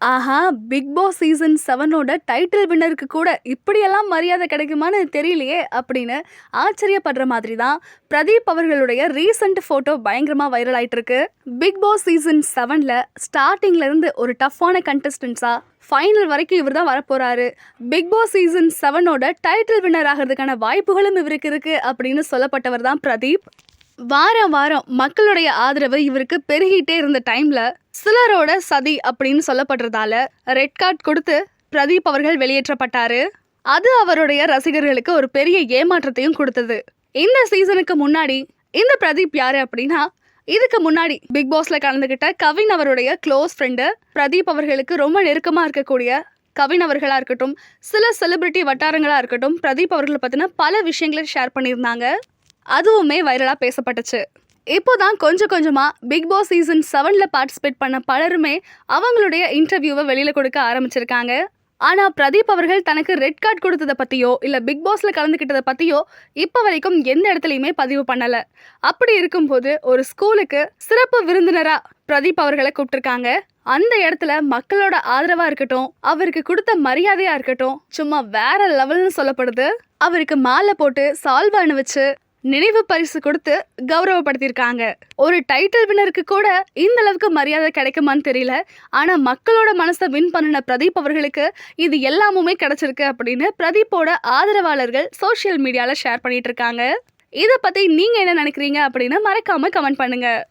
ஆஹா big pass season செவனோட title வின்னருக்கு கூட இப்படியெல்லாம் மரியாதை கிடைக்குமான்னு தெரியலையே அப்படின்னு ஆச்சரியப்படுற மாதிரி தான் பிரதீப் அவர்களுடைய ரீசன்ட் ஃபோட்டோ பயங்கரமாக வைரல் ஆயிட்டு பிக் பாஸ் சீசன் செவனில் ஸ்டார்டிங்லேருந்து ஒரு டஃப்பான கண்டஸ்டன்ஸாக ஃபைனல் வரைக்கும் இவர் தான் வரப்போகிறாரு பிக் பாஸ் சீசன் செவனோட டைட்டில் வின்னர் ஆகிறதுக்கான வாய்ப்புகளும் இவருக்கு இருக்குது அப்படின்னு சொல்லப்பட்டவர் தான் பிரதீப். வாரம் வாரம் மக்களுடைய ஆதரவு இவருக்கு பெருகிட்டே இருந்த டைம்ல சிலரோட சதி அப்படின்னு சொல்லப்படுறதால ரெட் கார்டு கொடுத்து பிரதீப் அவர்கள் வெளியேற்றப்பட்டாரு. அது அவருடைய ரசிகர்களுக்கு ஒரு பெரிய ஏமாற்றத்தையும் கொடுத்தது. இந்த சீசனுக்கு முன்னாடி இந்த பிரதீப் யாரு அப்படின்னா இதுக்கு முன்னாடி பிக் பாஸ்ல கலந்துகிட்ட கவின் அவருடைய க்ளோஸ் ஃப்ரெண்டு பிரதீப் அவர்களுக்கு ரொம்ப நெருக்கமா இருக்கக்கூடிய கவின் அவர்களா இருக்கட்டும் சில செலிபிரிட்டி வட்டாரங்களா இருக்கட்டும் பிரதீப் அவர்களை பத்தின பல விஷயங்களை ஷேர் பண்ணியிருந்தாங்க. அதுவுமே வைரலாக பேசப்பட்டுச்சு. இப்போதான் கொஞ்சம் கொஞ்சமாக பிக் பாஸ் சீசன் செவனில் பார்ட்டிசிபேட் பண்ண பலருமே அவங்களுடைய இன்டர்வியூவை வெளியில் கொடுக்க ஆரம்பிச்சிருக்காங்க. ஆனால் பிரதீப் அவர்கள் தனக்கு ரெட் கார்டு கொடுத்ததை பற்றியோ இல்லை பிக் பாஸில் கலந்துக்கிட்டதை பற்றியோ இப்போ வரைக்கும் எந்த இடத்துலையுமே பதிவு பண்ணலை. அப்படி இருக்கும்போது ஒரு ஸ்கூலுக்கு சிறப்பு விருந்தினராக பிரதீப் அவர்களை கூப்பிட்டுருக்காங்க. அந்த இடத்துல மக்களோட ஆதரவாக இருக்கட்டும் அவருக்கு கொடுத்த மரியாதையாக இருக்கட்டும் சும்மா வேற லெவல்னு சொல்லப்படுது. அவருக்கு மாலை போட்டு சால்வ் அணிவிச்சு நினைவு பரிசு கொடுத்து கௌரவப்படுத்தியிருக்காங்க. ஒரு டைட்டில் வினருக்கு கூட இந்த அளவுக்கு மரியாதை கிடைக்குமான்னு தெரியல. ஆனா மக்களோட மனசை வின் பண்ணின பிரதீப் அவர்களுக்கு இது எல்லாமுமே கிடைச்சிருக்கு அப்படின்னு பிரதீப்போட ஆதரவாளர்கள் சோஷியல் மீடியால ஷேர் பண்ணிட்டு இருக்காங்க. இதை பத்தி நீங்க என்ன நினைக்கிறீங்க அப்படின்னு மறக்காம கமெண்ட் பண்ணுங்க.